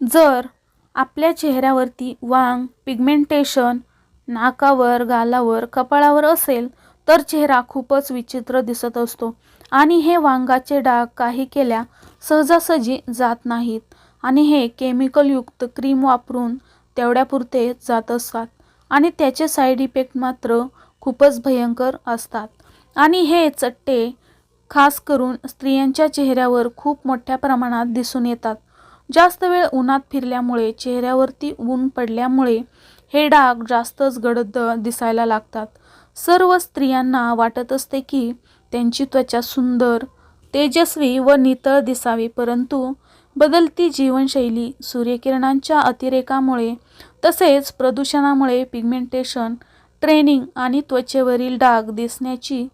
जर आपल्या चेहऱ्यावरती वांग पिगमेंटेशन नाकावर गालावर कपाळावर असेल तर चेहरा खूपच विचित्र दिसत असतो. आणि हे वांगाचे डाग काही केल्या सहजासहजी जात नाहीत. आणि हे केमिकलयुक्त क्रीम वापरून तेवढ्यापुरते जात असतात. आणि त्याचे साईड इफेक्ट मात्र खूपच भयंकर असतात. आणि हे चट्टे खास करून स्त्रियांच्या चेहऱ्यावर खूप मोठ्या प्रमाणात दिसून येतात. जास्त वेळ उन्हात फिरल्यामुळे चेहऱ्यावरती ऊन पडल्यामुळे हे डाग जास्तच गडद दिसायला लागतात. सर्व स्त्रियांना वाटत असते की त्यांची त्वचा सुंदर तेजस्वी व नितळ दिसावी परंतु बदलती जीवनशैली सूर्यकिरणांच्या अतिरेकामुळे तसेच प्रदूषणामुळे पिगमेंटेशन ट्रेनिंग आणि त्वचेवरील डाग दिसण्याची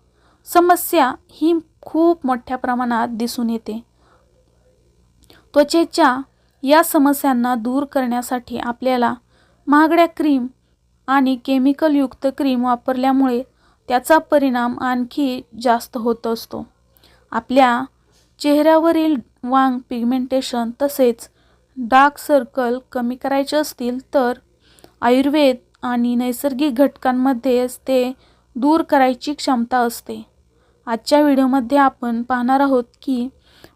समस्या ही खूप मोठ्या प्रमाणात दिसून येते. त्वचेच्या या समस्यांना दूर करण्यासाठी आपल्याला महागड्या क्रीम आणि केमिकलयुक्त क्रीम वापरल्यामुळे त्याचा परिणाम आणखी जास्त होत असतो. आपल्या चेहऱ्यावरील वांग पिगमेंटेशन तसेच डार्क सर्कल कमी करायचे असतील तर आयुर्वेद आणि नैसर्गिक घटकांमध्येच ते दूर करायची क्षमता असते. आजच्या व्हिडिओमध्ये आपण पाहणार आहोत की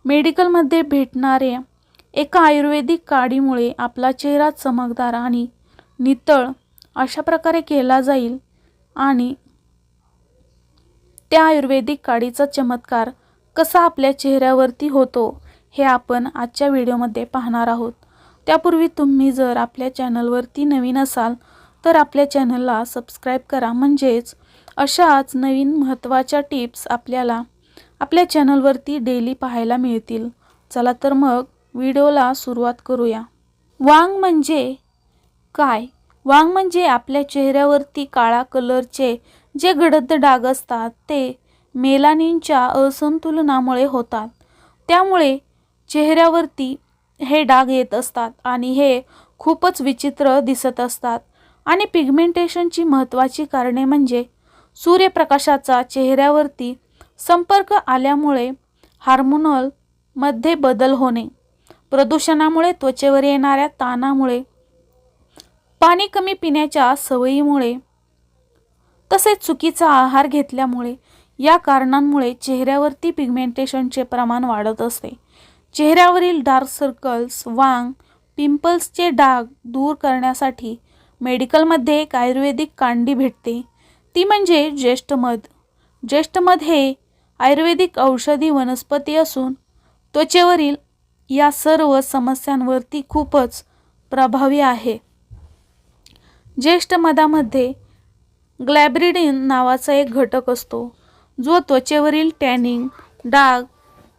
मेडिकलमध्ये भेटणाऱ्या एका आयुर्वेदिक काडीमुळे आपला चेहरा चमकदार आणि नितळ अशा प्रकारे केला जाईल आणि त्या आयुर्वेदिक काडीचा चमत्कार कसा आपल्या चेहऱ्यावरती होतो हे आपण आजच्या व्हिडिओमध्ये पाहणार आहोत. त्यापूर्वी तुम्ही जर आपल्या चॅनलवरती नवीन असाल तर आपल्या चॅनलला सबस्क्राईब करा. म्हणजेच अशाच नवीन महत्त्वाच्या टिप्स आपल्याला आपल्या चॅनलवरती डेली पाहायला मिळतील. चला तर मग व्हिडिओला सुरुवात करूया. वांग म्हणजे काय? वांग म्हणजे आपल्या चेहऱ्यावरती काळा कलरचे जे गडद डाग असतात ते मेलानिनच्या असंतुलनामुळे होतात. त्यामुळे चेहऱ्यावरती हे डाग येत असतात आणि हे खूपच विचित्र दिसत असतात. आणि पिगमेंटेशनची महत्त्वाची कारणे म्हणजे सूर्यप्रकाशाचा चेहऱ्यावरती संपर्क आल्यामुळे हार्मोनलमध्ये बदल होणे. प्रदूषणामुळे त्वचेवर येणाऱ्या ताणामुळे पाणी कमी पिण्याच्या सवयीमुळे तसेच चुकीचा आहार घेतल्यामुळे या कारणांमुळे चेहऱ्यावरती पिगमेंटेशनचे प्रमाण वाढत असते. चेहऱ्यावरील डार्क सर्कल्स वांग पिंपल्सचे डाग दूर करण्यासाठी मेडिकलमध्ये एक आयुर्वेदिक कांडी भेटते. ती म्हणजे ज्येष्ठमध ज्येष्ठमध हे आयुर्वेदिक औषधी वनस्पती असून त्वचेवरील या सर्व समस्यांवरती खूपच प्रभावी आहे. ज्येष्ठ मधामध्ये ग्लॅब्रिडिन नावाचा एक घटक असतो जो त्वचेवरील टॅनिंग डाग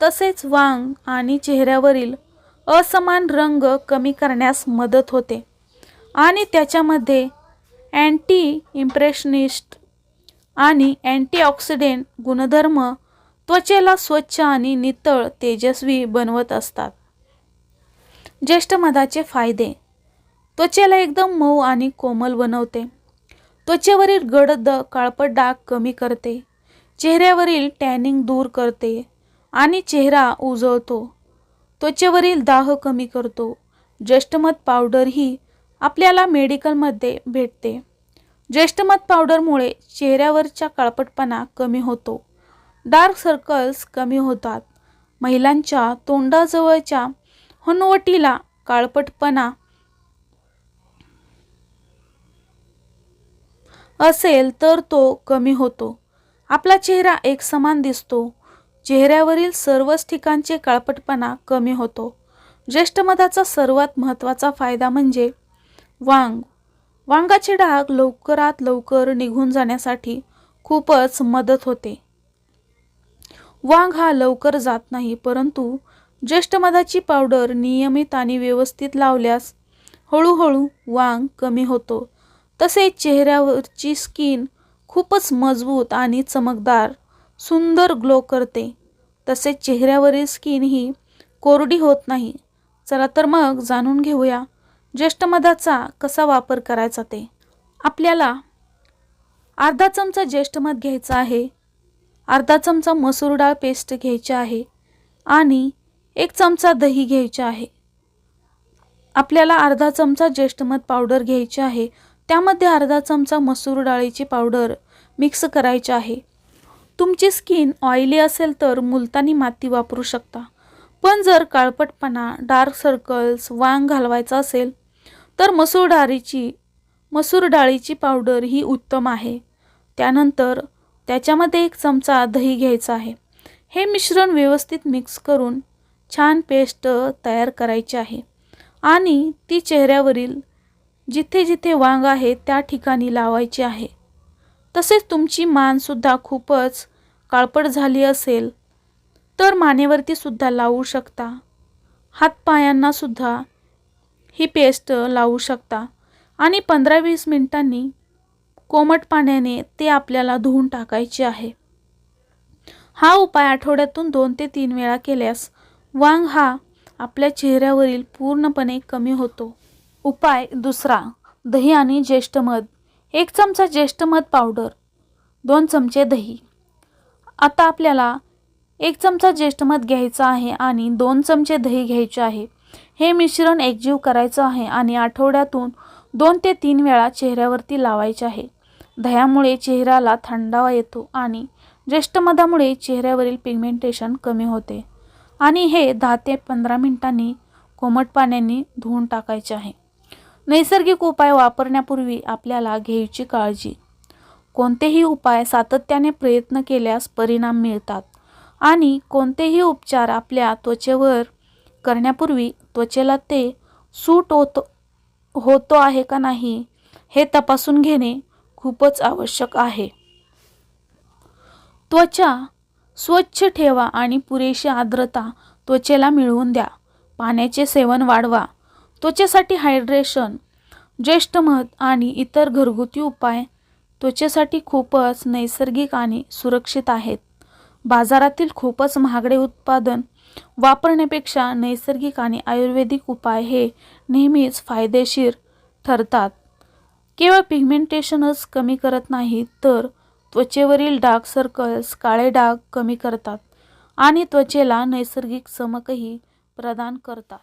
तसेच वांग आणि चेहऱ्यावरील असमान रंग कमी करण्यास मदत होते आणि त्याच्यामध्ये अँटी इम्प्रेशनिस्ट आणि अँटीऑक्सिडेंट गुणधर्म त्वचेला स्वच्छ आणि नितळ तेजस्वी बनवत असतात. ज्येष्ठ मधाचे फायदे. त्वचेला एकदम मऊ आणि कोमल बनवते. त्वचेवरील गडद काळपट डाग कमी करते. चेहऱ्यावरील टॅनिंग दूर करते आणि चेहरा उजळतो. त्वचेवरील दाह कमी करतो. ज्येष्ठमध पावडर ही आपल्याला मेडिकलमध्ये भेटते. ज्येष्ठमध पावडरमुळे चेहऱ्यावरच्या काळपटपणा कमी होतो. डार्क सर्कल्स कमी होतात. महिलांच्या तोंडाजवळच्या हनुवटीला काळपटपणा असेल तर तो कमी होतो. आपला चेहरा एक समान दिसतो. चेहऱ्यावरील सर्वच ठिकाणचे काळपटपणा कमी होतो. ज्येष्ठमधाचा सर्वात महत्त्वाचा फायदा म्हणजे वांग. वांगाचे डाग लवकरात लवकर निघून जाण्यासाठी खूपच मदत होते. वांग हा लवकर जात नाही परंतु ज्येष्ठमधाची पावडर नियमित आणि व्यवस्थित लावल्यास हळूहळू वांग कमी होतो. तसेच चेहऱ्यावरची स्किन खूपच मजबूत आणि चमकदार सुंदर ग्लो करते. तसेच चेहऱ्यावरील स्किन ही कोरडी होत नाही. चला तर मग जाणून घेऊया ज्येष्ठमधाचा कसा वापर करायचा ते. आपल्याला अर्धा चमचा ज्येष्ठमध घ्यायचा आहे अर्धा चमचा मसूर डाळ पेस्ट घ्यायची आहे आणि एक चमचा दही घ्यायचा आहे. आपल्याला अर्धा चमचा ज्येष्ठमध पावडर घ्यायची आहे. त्यामध्ये अर्धा चमचा मसूर डाळीची पावडर मिक्स करायची आहे. तुमची स्किन ऑइली असेल तर मुलतानी माती वापरू शकता. पण जर काळपटपणा डार्क सर्कल्स वांग घालवायचा असेल तर मसूर डाळीची मसूर डाळीची पावडर ही उत्तम आहे. त्यानंतर त्याच्यामध्ये एक चमचा दही घ्यायचा आहे. हे मिश्रण व्यवस्थित मिक्स करून छान पेस्ट तयार करायची आहे. आणि ती चेहऱ्यावरील जिथे जिथे वांग आहे त्या ठिकाणी लावायची आहे. तसेच तुमची मानसुद्धा खूपच काळपट झाली असेल तर मानेवरती सुद्धा लावू शकता. हातपायांनासुद्धा ही पेस्ट लावू शकता. आणि पंधरा वीस मिनिटांनी कोमट पाण्याने ते आपल्याला धुवून टाकायचे आहे. हा उपाय आठवड्यातून दोन ते तीन वेळा केल्यास वांग हा आपल्या चेहऱ्यावरील पूर्णपणे कमी होतो. उपाय दुसरा दही आणि ज्येष्ठमध एक चमचा ज्येष्ठमध पावडर दोन चमचे दही. आता आपल्याला एक चमचा ज्येष्ठमध घ्यायचा आहे आणि दोन चमचे दही घ्यायचे आहे. हे मिश्रण एकजीव करायचं आहे आणि आठवड्यातून दोन ते तीन वेळा चेहऱ्यावरती लावायचे आहे. दह्यामुळे चेहऱ्याला थंडावा येतो आणि ज्येष्ठमधामुळे चेहऱ्यावरील पिगमेंटेशन कमी होते. आणि हे दहा ते पंधरा मिनिटांनी कोमट पाण्याने धुवून टाकायचे आहे. नैसर्गिक उपाय वापरण्यापूर्वी आपल्याला घ्यायची काळजी. कोणतेही उपाय सातत्याने प्रयत्न केल्यास परिणाम मिळतात आणि कोणतेही उपचार आपल्या त्वचेवर करण्यापूर्वी त्वचेला ते सूट होतो होतो आहे का नाही हे तपासून घेणे खूपच आवश्यक आहे. त्वचा स्वच्छ ठेवा आणि पुरेशी आर्द्रता त्वचेला मिळवून द्या. पाण्याचे सेवन वाढवा. त्वचेसाठी हायड्रेशन ज्येष्ठमध आणि इतर घरगुती उपाय त्वचेसाठी खूपच नैसर्गिक आणि सुरक्षित आहेत. बाजारातील खूपच महागडे उत्पादन वापरण्यापेक्षा नैसर्गिक आणि आयुर्वेदिक उपाय हे नेहमीच फायदेशीर ठरतात. केवळ पिगमेंटेशनच कमी करत नाहीत तर त्वचेवरील डार्क सर्कल्स काळे डाग कमी करतात आणि त्वचेला नैसर्गिक चमकही प्रदान करतात.